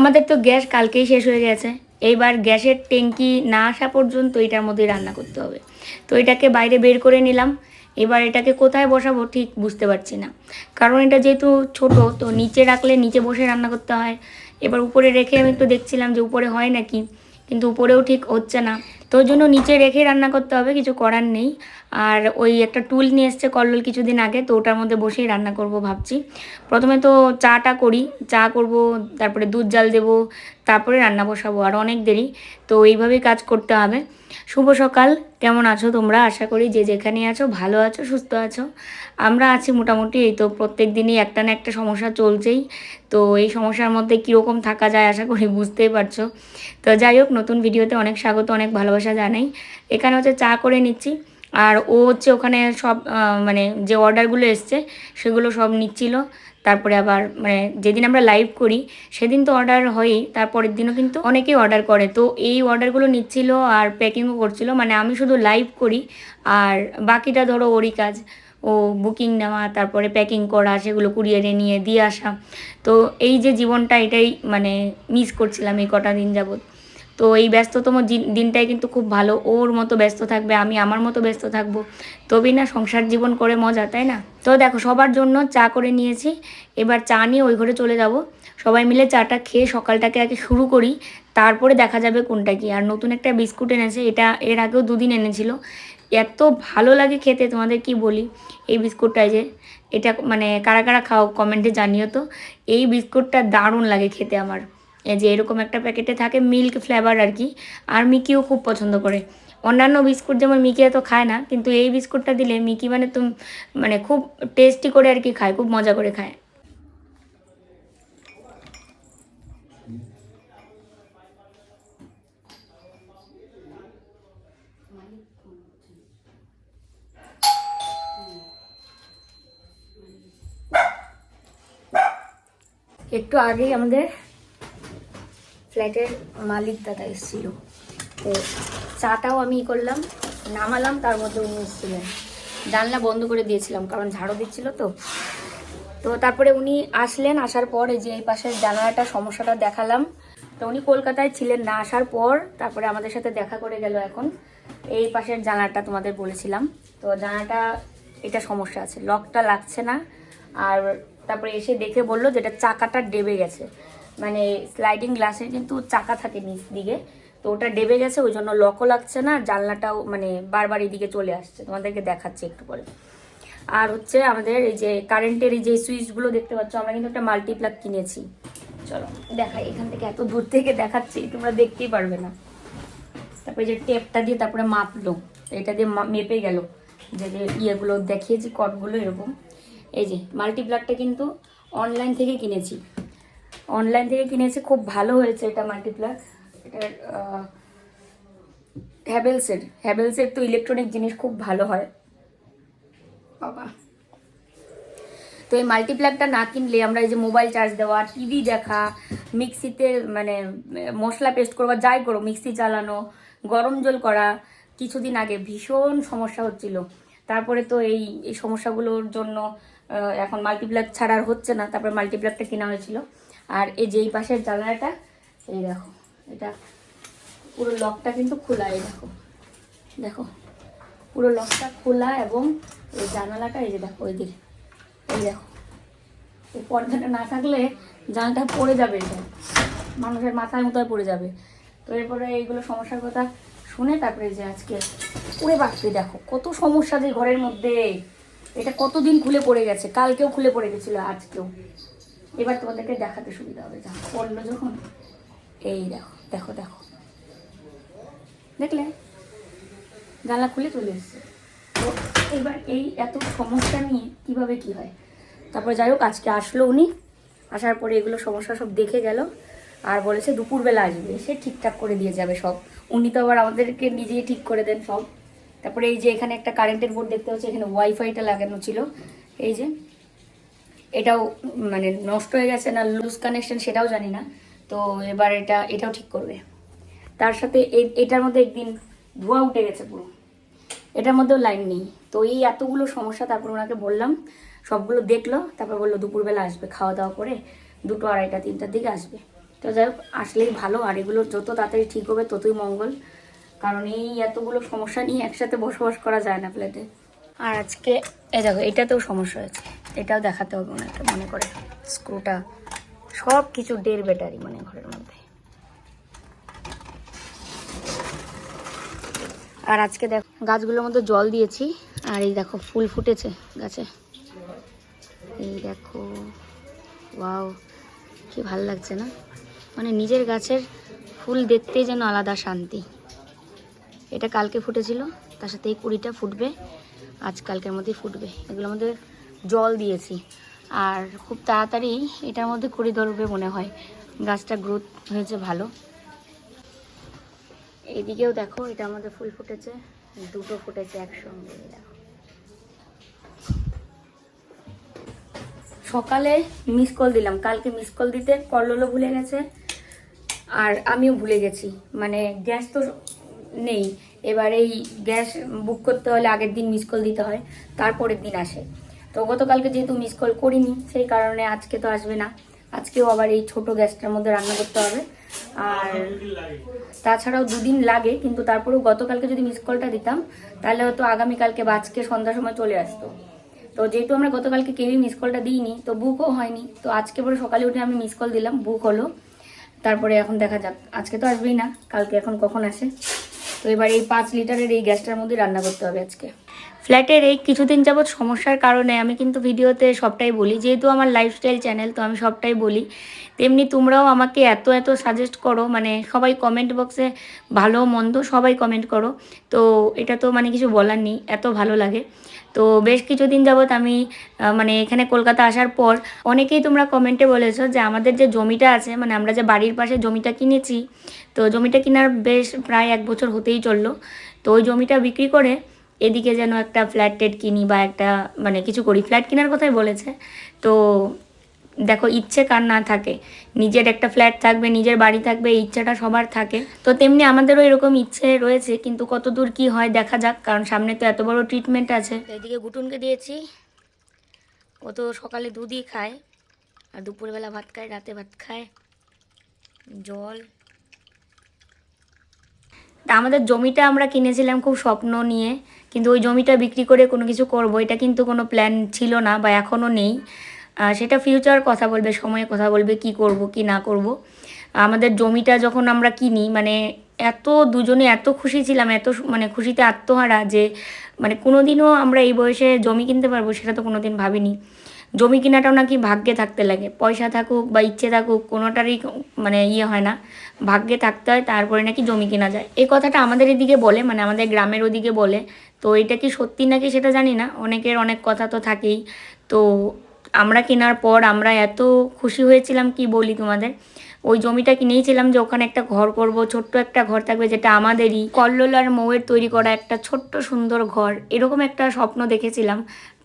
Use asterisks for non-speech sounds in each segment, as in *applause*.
আমাদের তো গ্যাস কালকেই শেষ হয়ে গেছে। এইবার গ্যাসের ট্যাঙ্কি না আসা পর্যন্ত এটার মধ্যেই রান্না করতে হবে। তো এটাকে বাইরে বের করে নিলাম। এবার এটাকে কোথায় বসাবো ঠিক বুঝতে পারছি না। কারণ এটা যেহেতু ছোট, তো নিচে রাখলে নিচে বসে রান্না করতে হয়। এবার উপরে রেখে আমি একটু দেখছিলাম যে উপরে হয় নাকি, কিন্তু উপরেও ঠিক হচ্ছে না। তো ওই জন্য নিচে রেখে রান্না করতে হবে, কিছু করার নেই। আর ওই একটা টুল নিয়ে এসছে কল্লোল কিছুদিন আগে, তো ওটার মধ্যে বসেই রান্না করব ভাবছি। প্রথমে তো চাটা করি, চা করব, তারপরে দুধ জাল দেব, তারপরে রান্না বসাবো, আর অনেক দেরি। তো এইভাবেই কাজ করতে হবে। শুভ সকাল। কেমন আছো তোমরা? আশা করি যে যেখানে আছো, ভালো আছো, সুস্থ আছো। আমরা আছি মোটামুটি এই তো প্রত্যেক দিনই একটা না একটা সমস্যা চলছেই। তো এই সমস্যার মধ্যে কীরকম থাকা যায় আশা করি বুঝতেই পারছ। তো যাই হোক, নতুন ভিডিওতে অনেক স্বাগত, অনেক ভালোবাসা জানাই। এখানে হচ্ছে চা করে নিচ্ছি। আর ও হচ্ছে ওখানে সব মানে যে অর্ডারগুলো এসছে, সেগুলো সব নিচ্ছিল। তারপরে আবার মানে যেদিন আমরা লাইভ করি, সেদিন তো অর্ডার হয়ই, তারপরের দিনও কিন্তু অনেকেই অর্ডার করে। তো এই অর্ডারগুলো নিচ্ছিল আর প্যাকিংও করছিল মানে আমি শুধু লাইভ করি, আর বাকিটা ধরো ওরই কাজ। ও বুকিং নেওয়া, তারপরে প্যাকিং করা, সেগুলো কুরিয়ারে নিয়ে দিয়ে আসা। তো এই যে জীবনটা এটাই মানে মিস করছিলাম এই কটা দিন যাবত তো এই ব্যস্ততম দিন- দিনটাই কিন্তু খুব ভালো। ওর মতো ব্যস্ত থাকবে, আমি আমার মতো ব্যস্ত থাকব। তবেই না সংসার জীবন করে মজা, তাই না? তো দেখো, সবার জন্য চা করে নিয়েছি। এবার চা নিয়ে ওই ঘরে চলে যাব। সবাই মিলে চাটা খেয়ে সকালটাকে আগে শুরু করি। তারপরে দেখা যাবে কোনটা কি। আর নতুন একটা বিস্কুট এনেছে, এটা এর আগেও দুদিন এনেছিল। এত ভালো লাগে খেতে, তোমাদের কি বলি? এই বিস্কুটটা যে, এটা মানে কারা কারা খাও কমেন্টে জানিও তো। এই বিস্কুটটা দারুণ লাগে খেতে আমার। এই যে এরকম একটা প্যাকেটে থাকে মিল্ক ফ্লেভার আর কি। আর মিকিও খুব পছন্দ করে। অন্যান্য বিস্কুট যেমন মিকি এত খায় না, কিন্তু এই বিস্কুটটা দিলে মিকি মানে তুমি মানে খুব টেস্টি করে আর কি খায়, খুব মজা করে খায়। একটু আগেই আমাদের ফ্ল্যাটের মালিক দাদা এসেছিল। তো চাটাও আমি করলাম, নামালাম, তার মধ্যে উনি এসেছিলেন। জানলা বন্ধ করে দিয়েছিলাম, কারণ ঝাড়ু দিচ্ছিল তো। তো তারপরে উনি আসলেন, আসার পর যে এই পাশের জানালাটা সমস্যাটা দেখালাম। তো উনি কলকাতায় ছিলেন না, আসার পর তারপরে আমাদের সাথে দেখা করে গেল এখন। এই পাশের জানালাটা তোমাদের বলেছিলাম। তো জানালাটা, এটা সমস্যা আছে, লকটা লাগছে না। আর তারপরে এসে দেখে বলল যেটা চাকাটা ডেবে গেছে। মানে স্লাইডিং গ্লাসের কিন্তু চাকা থাকে নিচ দিকে। তো ওটা ডেবে গেছে, ওই জন্য লকও লাগছে না, জানলাটাও মানে বারবার এদিকে চলে আসছে। তোমাদেরকে দেখাচ্ছি একটু পরে। আর হচ্ছে আমাদের এই যে কারেন্টের এই যে সুইচগুলো দেখতে পাচ্ছ, আমরা কিন্তু একটা মাল্টিপ্লাগ কিনেছি। চলো, দেখাই, এখান থেকে এত দূর থেকে দেখাচ্ছি, তোমরা দেখতেই পারবে না। তারপরে যে টেপটা দিয়ে তারপরে মাপলো, এটা দিয়ে মেপে গেল। যে যে ইয়েগুলো দেখিয়েছি কটগুলো এরকম। এই যে মাল্টিপ্লাগটা কিন্তু অনলাইন থেকে কিনেছি। অনলাইন থেকে কিনেছি খুব ভালো হয়েছে এটা মাল্টিপ্লাগ এটা হ্যাভেলসের হ্যাভেলসের তো ইলেকট্রনিক জিনিস খুব ভালো হয়। বাবা। তো এই মাল্টিপ্লাগটা না কিনলে আমরা এই যে মোবাইল চার্জ দেওয়া টিভি দেখা, মিক্সিতে মানে মশলা পেস্ট করবা, যাই করো, মিক্সি চালানো, গরম জল করা, কিছুদিন আগে ভীষণ সমস্যা হচ্ছিল। তারপরে তো এই এই সমস্যাগুলোর জন্য এখন মাল্টিপ্লাগ ছাড়া হচ্ছে না। তারপরে মাল্টিপ্লাগটা কেনা হয়েছিল। আর এই যেই পাশের জানালাটা, এই দেখো, এটা পুরো লকটা কিন্তু খোলা, এই দেখো দেখো, পুরো লকটা খোলা এবং এই জানালাটা, এই যে দেখো, ওই দিকে, এই দেখো, এই পর্দাটা না থাকলে জানালাটা পড়ে যাবে এটা, মানুষের মাথায় মতো পড়ে যাবে। তো এরপরে এইগুলো সমস্যার কথা শুনে তারপরে যে আজকে উড়ে বাপরে দেখো, কত সমস্যা যে ঘরের মধ্যে, এটা কতদিন খুলে পড়ে গেছে, কালকেও খুলে পড়ে গেছিল, আজকেও। এবার তোমাদেরকে দেখাতে সুবিধা হবে, যা পড়ল যখন। এই দেখো দেখো দেখো। দেখলে? জানলা খুলে চলে এসছে। তো এবার এই এত সমস্যা নিয়ে কীভাবে কি হয়? তারপর যাই হোক, আজকে আসলো উনি। আসার পরে এগুলো সমস্যা সব দেখে গেল। আর বলেছে দুপুরবেলা আসবে। সে ঠিকঠাক করে দিয়ে যাবে সব। উনি তো আবার আমাদেরকে নিজেই ঠিক করে দেন সব। তারপরে এই যে এখানে একটা কারেন্টের বোর্ড দেখতে হচ্ছে এখানে ওয়াইফাইটা লাগানো ছিল। এই যে এটাও মানে নষ্ট হয়ে গেছে না লুজ কানেকশন সেটাও জানি না। তো এবার এটা, এটাও ঠিক করবে। তার সাথে এটার মধ্যে একদিন ধোঁয়া উঠে গেছে পুরো। এটার মধ্যেও লাইন নেই। তো এই এতগুলো সমস্যা, তারপর ওনাকে বললাম, সবগুলো দেখল, তারপর বলল দুপুরবেলা আসবে, খাওয়া দাওয়া করে দুটো আড়াইটা, তিনটার দিকে আসবে। তো যাই হোক, আসলেই ভালো, আর এগুলো যত তাড়াতাড়ি ঠিক হবে ততই মঙ্গল। কারণ এই এতগুলো সমস্যা নিয়ে একসাথে বসবাস করা যায় না ফ্ল্যাটে আর আজকে এ দেখো, এটাতেও সমস্যা হয়েছে। এটাও দেখাতে হবে একটা মনে করে। স্ক্রুটা সব কিছু ডের ব্যাটারি মানে ঘরের মধ্যে। আর আজকে দেখো, গাছগুলোর মধ্যে জল দিয়েছি, আর এই দেখো ফুল ফুটেছে গাছে। এই দেখো, ওয়াও, কি ভালো লাগছে না? মানে নিজের গাছের ফুল দেখতেই যেন আলাদা শান্তি। এটা কালকে ফুটেছিল, তার সাথে এই কুড়িটা ফুটবে, আজ কালকের মধ্যেই ফুটবে। এগুলোর মধ্যে জল দিয়েছি। আর খুব তাড়াতাড়ি এটার মধ্যে কুড়ি ধরবে মনে হয়। গাছটা গ্রোথ হয়েছে ভালো। এইদিকেও দেখো এটা আমাদের ফুল ফুটেছে। দুটো ফুটেছে একসঙ্গে সকালে মিস কল দিলাম। কালকে মিস কল দিতে কল্লোলও ভুলে গেছে। আর আমিও ভুলে গেছি। মানে গ্যাস তো নেই। এবার এই গ্যাস বুক করতে হলে আগের দিন মিস কল দিতে হয়। তারপরের দিন আসে। তো গতকালকে যেহেতু মিস কল করিনি, সেই কারণে আজকে তো আসবে না। আজকেও আবার এই ছোট গ্যাসটার মধ্যে রান্না করতে হবে। আর তাছাড়াও দুদিন লাগে, কিন্তু তারপরেও গতকালকে যদি মিস কলটা দিতাম, তাহলে হয়তো আগামীকালকে বা আজকে সন্ধ্যার সময় চলে আসতো। তো যেহেতু আমরা গতকালকে কেউই মিস কলটা দিইনি, তো বুকও হয়নি, তো আজকে পরে সকালে উঠে আমি মিস কল দিলাম বুক হলো। তারপরে এখন দেখা যাক, আজকে তো আসবেই না, কালকে এখন কখন আসে। তো এবার এই পাঁচ লিটারের এই গ্যাসটার মধ্যে রান্না করতে হবে আজকে। ফ্ল্যাটের এই কিছুদিন যাবৎ সমস্যার কারণে আমি কিন্তু ভিডিওতে সবটাই বলি। যেহেতু আমার লাইফস্টাইল চ্যানেল তো আমি সবটাই বলি। তেমনি তোমরাও আমাকে এত এত সাজেস্ট করো মানে সবাই কমেন্ট বক্সে ভালো, মন্দ সবাই কমেন্ট করো। তো এটা তো মানে কিছু বলার নেই, এত ভালো লাগে। তো বেশ কিছুদিন যাবৎ আমি মানে এখানে কলকাতা আসার পর অনেকেই তোমরা কমেন্টে বলেছ যে আমাদের যে জমিটা আছে মানে আমরা যে বাড়ির পাশে জমিটা কিনেছি, তো জমিটা কেনার বেশ প্রায় এক বছর হতেই চলল। তো ওই জমিটা বিক্রি করে এদিকে যেন একটা ফ্ল্যাট টেট কিনি বা একটা মানে কিছু করি। ফ্ল্যাট কেনার কথাই বলেছে। তো দেখো, ইচ্ছে কার না থাকে। নিজের একটা ফ্ল্যাট থাকবে, নিজের বাড়ি থাকবে ইচ্ছাটা সবার থাকে। তো তেমনি আমাদেরও এরকম ইচ্ছে রয়েছে, কিন্তু কত দূর কি হয় দেখা যাক, কারণ সামনে তো এত বড় ট্রিটমেন্ট আছে। এদিকে গুটুনকে দিয়েছি। ও তো সকালে দুধই খায়, আর দুপুরবেলা ভাত খায়, রাতে ভাত খায়। জল। আমাদের জমিটা আমরা কিনেছিলাম খুব স্বপ্ন নিয়ে, কিন্তু ওই জমিটা বিক্রি করে কোনো কিছু করব, এটা কিন্তু কোনো প্ল্যান ছিল না বা এখনও নেই। সেটা ফিউচার কথা বলবে, সময়ে কথা বলবে, কি করব, কি না করব। আমাদের জমিটা যখন আমরা কিনি মানে এত দুজনে এত খুশি ছিলাম, এত মানে খুশিতে আত্মহারা যে মানে কোনোদিনও আমরা এই বয়সে জমি কিনতে পারব, সেটা তো কোনোদিন ভাবিনি। জমি কেনাটাও নাকি ভাগ্যে থাকতে লাগে। পয়সা থাকুক বা ইচ্ছে থাকুক, কোনোটারই মানে ইয়ে হয় না। ভাগ্যে থাকতে হয়, তারপরে নাকি জমি কেনা যায়। এই কথাটা আমাদের এদিকে বলে মানে আমাদের গ্রামের ওদিকে বলে। তো এটা কি সত্যি নাকি সেটা জানি না। অনেকের অনেক কথা তো থাকেই। তো আমরা কেনার পর আমরা এত খুশি হয়েছিলাম, কি বলি তোমাদের? ওই জমিটা কিনেইছিলাম যে ওখানে একটা ঘর করব, ছোট্ট একটা ঘর থাকবে যেটা আমাদেরই। কল্লোল আর মৌয়ের তৈরি করা একটা ছোট্ট সুন্দর ঘর, এরকম একটা স্বপ্ন দেখেছিলাম।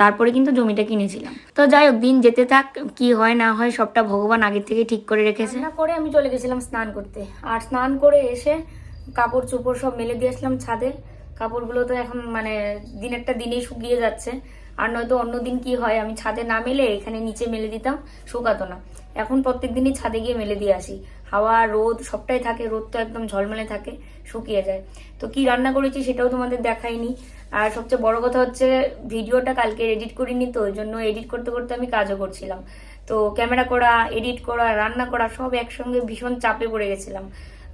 তারপরে কিন্তু জমিটা কিনেছিলাম। তো যাই হোক, দিন যেতে থাক, কি হয় না হয় সবটা ভগবান আগে থেকে ঠিক করে রেখেছে। না করে আমি চলে গেছিলাম স্নান করতে। আর স্নান করে এসে কাপড় চোপড় সব মেলে দিয়ে আসলাম ছাদে। কাপড়গুলো তো এখন মানে দিনেরটা দিনেই শুকিয়ে যাচ্ছে। আর নয়তো অন্য দিন কি হয়, আমি ছাদে না মেলে এখানে নিচে মেলে দিতাম, শুকাতো না। এখন প্রত্যেক দিনই ছাদে গিয়ে মেলে দিয়ে আসি। হাওয়া, রোদ, সবটাই থাকে, রোদ তো একদম ঝলমলে থাকে, শুকিয়ে যায়। তো কি রান্না করেছি সেটাও তোমাদের দেখাইনি। আর সবচেয়ে বড় কথা হচ্ছে, ভিডিওটা কালকে এডিট করিনি তো, ওই জন্য এডিট করতে করতে আমি কাজও করছিলাম। তো ক্যামেরা করা এডিট করা, রান্না করা, সব একসঙ্গে ভীষণ চাপে পড়ে গেছিলাম।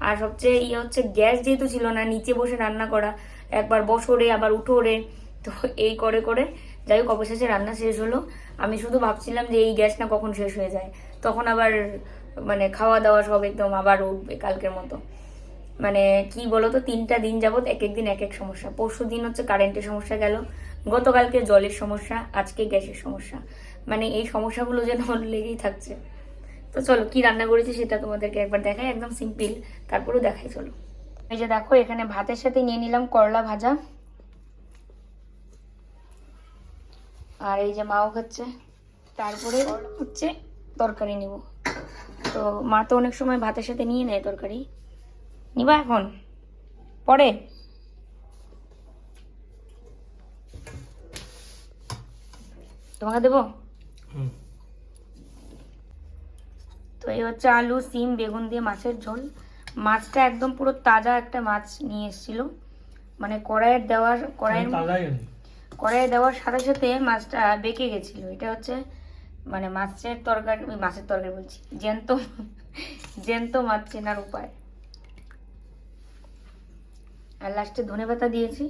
আর সবচেয়ে ইয়ে হচ্ছে, গ্যাস যেহেতু ছিল না, নিচে বসে রান্না করা, একবার বসরে, আবার উঠোরে, তো এই করে করে, যাই হোক, অবশেষে রান্না শেষ হলো। আমি শুধু ভাবছিলাম যে এই গ্যাস না কখন শেষ হয়ে যায়। তখন আবার মানে খাওয়া দাওয়া সব একদম আবার উঠবে কালকের মতো। মানে কি বলতো, তিনটা দিন যাবত এক এক দিন এক এক সমস্যা। পরশু দিন হচ্ছে কারেন্টের সমস্যা গেল, গতকালকে জলের সমস্যা, আজকে গ্যাসের সমস্যা। মানে এই সমস্যাগুলো যেন লেগেই থাকছে। তো চলো, কি রান্না করেছি সেটা তোমাদেরকে একবার দেখাই, একদম সিম্পল। তারপরেও দেখাই, চলো। এই যে দেখো, এখানে ভাতের সাথে নিয়ে নিলাম করলা ভাজা। আর এই যে মাও খাচ্ছে। তারপরে হচ্ছে তরকারি নিব। তো মা তো অনেক সময় ভাতের সাথে নিয়ে নেয় তরকারি। নিবা এখন? পরে? তোমাকে দেবো? তো এই হচ্ছে আলু সিম বেগুন দিয়ে মাছের ঝোল। মাছটা একদম পুরো তাজা একটা মাছ নিয়ে এসেছিল। মানে কড়াইয়ের দেওয়ার কড়াইয়ের আনি কড়াইয়ে দেওয়ার সাথে সাথে মাছটা বেঁকে গেছিল। এটা হচ্ছে মানে মাছের তরকারি ওই মাছের তরকারি বলছি জ্যান্ত জ্যান্ত মাছ চেনার উপায়। আর লাস্টে ধনে পাতা দিয়েছি।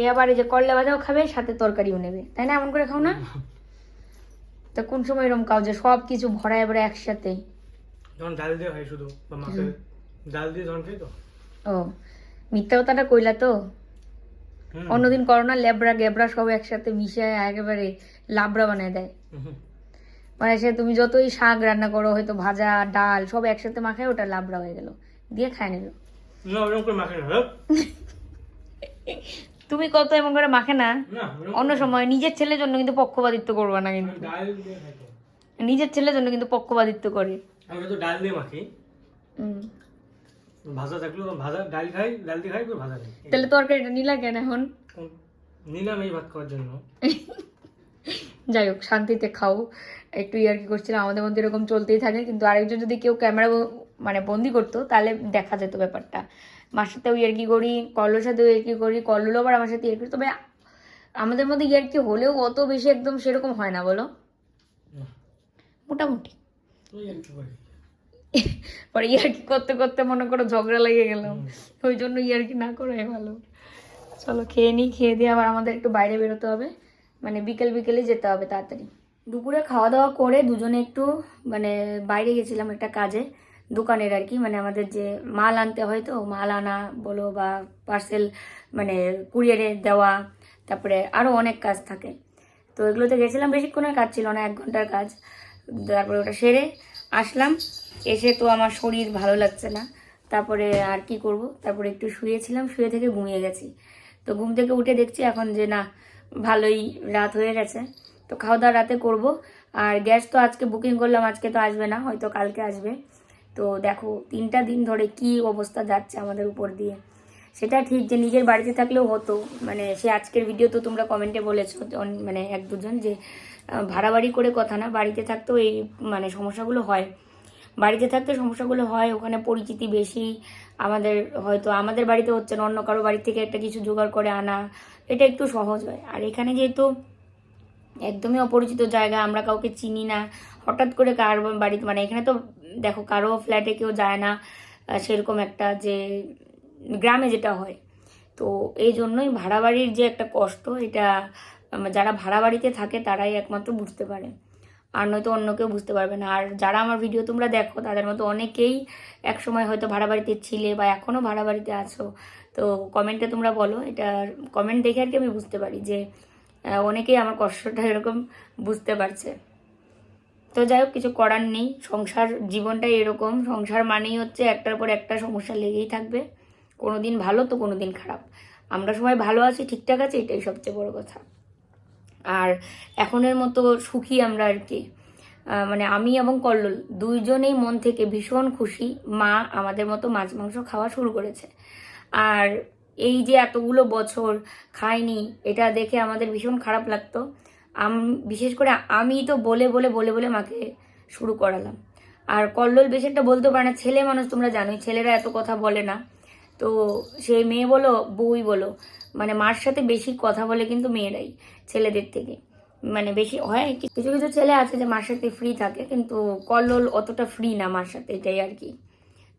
এ আবার এই যে করলা ভাজাও খাবে সাথে তরকারিও নেবে। তাই না? এমন করে খাও না? তা কোন সময় এরকম খাও যে সব কিছু ভরায় এবারে একসাথে? যখন ডাল দিয়ে খাই শুধু বা মাকে ডাল দিয়ে যখন খাই তো। ও মিথ্যা কথাটা কইলা তো? অন্যদিন করোনা লেবরা গেবরা সব একসাথে মিশিয়ে একেবারে লাবড়া বানায় দেয়। মানে সে তুমি যতই শাক রান্না করো হয়তো ভাজা ডাল সব একসাথে মাখায় ওটা লাবড়া হয়ে গেল। দিয়ে খায় নিল। না করে না হ্যাঁ? *laughs* তুমি কত এমন করে মাখে না? না অন্য সময় নিজের ছেলের জন্য কিন্তু পক্ষপাতিত্ব করবে না কিন্তু। নিজের ছেলের জন্য কিন্তু পক্ষপাতিত্ব করে। আমি তো ডাল দিয়ে মাখি। ভাজা থাকলেও ভাজা ডাল খাই ডাল দিয়ে খাই তো ভাজা খাই। তাহলে তরকারিটা নিলা কেন এখন? নিলাম এই ভাত খাওয়ার জন্য। যাই হোক শান্তিতে খাও। একটু ইয়ার কি করছিলাম আমাদের মধ্যে এরকম চলতেই থাকে কিন্তু আরেকজন যদি কেউ ক্যামেরা মানে বন্দি করতো তাহলে দেখা যেত ব্যাপারটা। মার সাথেও ইয়ার্কি করি কল্লোর সাথেও ইয়ার্কি করি কল্লোর আবার আমার সাথে ইয়ার্কি তবে আমাদের মধ্যে ইয়ার্কি হলেও অত বেশি একদম সেরকম হয় না বলো? মোটামুটি। পরে ইয়ার্কি করতে করতে মনে করো ঝগড়া লেগে গেলাম। ওই জন্য ইয়ার্কি না করাই ভালো। চলো খেয়ে নিই খেয়ে দিয়ে আবার আমাদের একটু বাইরে বেরোতে হবে। মানে বিকেল বিকেলে যেতে হবে তাড়াতাড়ি। দুপুরে খাওয়া দাওয়া করে দুজনে একটু মানে বাইরে গেছিলাম একটা কাজে দোকানের আর কি। মানে আমাদের যে মাল আনতে হয় তো মাল আনা বলো বা পার্সেল মানে কুরিয়ারে দেওয়া তারপরে আরও অনেক কাজ থাকে। তো এগুলোতে গেছিলাম বেশিক্ষণের কাজ ছিল না এক ঘণ্টার কাজ। তারপরে ওটা সেরে আসলাম। এসে তো আমার শরীর ভালো লাগছে না। তারপরে আর কি করব? তারপরে একটু শুয়েছিলাম, শুয়ে থেকে ঘুমিয়ে গেছি। তো ঘুম থেকে উঠে দেখছি এখন যে না, ভালোই রাত হয়ে গেছে। তো খাওয়া দাওয়া রাতে করব। আর গ্যাস তো আজকে বুকিং করলাম, আজকে তো আসবে না, হয়তো কালকে আসবে। তো দেখো, তিনটা দিন ধরে কি অবস্থা যাচ্ছে আমাদের উপর দিয়ে। সেটা ঠিক যে নিজের বাড়িতে থাকলেও হতো। মানে সে আজকের ভিডিও তো তোমরা কমেন্টে বলেছ মানে এক দুজন যে ভাড়া বাড়ি করে কথা না, বাড়িতে থাকতেও এই মানে সমস্যাগুলো হয়। বাড়িতে থাকতে সমস্যাগুলো হয়, ওখানে পরিচিতি বেশি, আমাদের হয়তো, আমাদের বাড়িতে হচ্ছে না, অন্য কারও বাড়ি থেকে একটা কিছু জোগাড় করে আনা, এটা একটু সহজ হয়। আর এখানে যেহেতু একদমই অপরিচিত জায়গা, আমরা কাউকে চিনি না, হঠাৎ করে কার বাড়িতে মানে এখানে তো দেখো কারও ফ্ল্যাটে কেউ যায় না সেরকম একটা যে গ্রামে যেটা হয়। তো এই জন্যই ভাড়া বাড়ির যে একটা কষ্ট, এটা যারা ভাড়া বাড়িতে থাকে, তারাই একমাত্র বুঝতে পারে। আর নয়তো অন্য কেউ বুঝতে পারবে না। আর যারা আমার ভিডিও তোমরা দেখো, তাদের মতো অনেকেই এক সময় হয়তো ভাড়া বাড়িতে ছিলে বা এখনও ভাড়া বাড়িতে আছো। তো কমেন্টে তোমরা বলো, এটা কমেন্ট দেখে আর কি আমি বুঝতে পারি যে অনেকেই আমার কষ্টটা এরকম বুঝতে পারছে। তো যাই হোক, কিছু করার নেই। সংসার জীবনটাই এরকম। সংসার মানেই হচ্ছে একটার পর একটা সমস্যা লেগেই থাকবে। কোনো দিন ভালো তো কোনো দিন খারাপ। আমরা সবাই ভালো আছি, ঠিকঠাক আছে, এটাই সবচেয়ে বড় কথা। আর এখনের মতো সুখী আমরা আর কি। মানে আমি এবং কল্লোল দুইজনেই মন থেকে ভীষণ খুশি মা আমাদের মতো মাছ মাংস খাওয়া শুরু করেছে। আর এই যে এতগুলো বছর খাইনি, এটা দেখে আমাদের ভীষণ খারাপ লাগতো। আম, বিশেষ করে আমি তো বলে বলে বলে বলে মাকে শুরু করালাম। আর কল্লোল বেশ একটা বলতে পারে না, ছেলে মানুষ তোমরা জানোই, ছেলেরা এত কথা বলে না। তো সে মেয়ে বলো, বউই বলো মানে মার সাথে বেশি কথা বলে কিন্তু মেয়েরাই, ছেলেদের থেকে। মানে বেশি হয় কিছু কিছু ছেলে আছে যে মার সাথে ফ্রি থাকে, কিন্তু কল্লোল অতটা ফ্রি না মার সাথে, এটাই আর কি।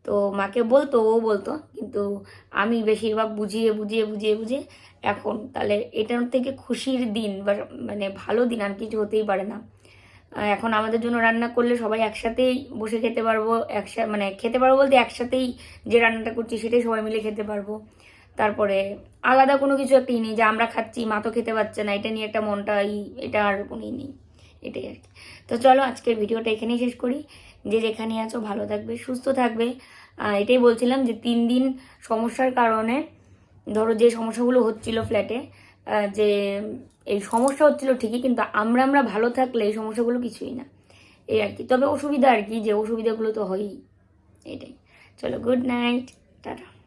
তো মাকে বলতো, ও বলতো, কিন্তু আমি বেশিরভাগ বুঝিয়ে বুঝিয়ে বুঝিয়ে বুঝিয়ে এখন তাহলে এটার থেকে খুশির দিন বা মানে ভালো দিন আর কিছু হতেই পারে না। এখন আমাদের জন্য রান্না করলে সবাই একসাথেই বসে খেতে পারব একসাথে মানে খেতে পারব বলতে একসাথেই যে রান্নাটা করছি সেটাই সবাই মিলে খেতে পারব। তারপরে আলাদা কোনো কিছু একটা ই নেই, যে আমরা খাচ্ছি, মা তো খেতে পারছে না, এটা নিয়ে একটা মনটা ই এটা আর কোনো ই নেই, এটাই আর কি। তো চলো আজকের ভিডিওটা এখানেই শেষ করি। যে যেখানে আছো ভালো থাকবে, সুস্থ থাকবে। এটাই বলছিলাম যে তিন দিন সমস্যার কারণে, ধরো যে সমস্যাগুলো হচ্ছিল ফ্ল্যাটে যে এই সমস্যা হচ্ছিল ঠিকই, কিন্তু আমরা আমরা ভালো থাকলে এই সমস্যাগুলো কিছুই না। এই আর কি। তবে অসুবিধা আর কি যে অসুবিধাগুলো তো হয়ই। এটাই। চলো গুড নাইট টাটা।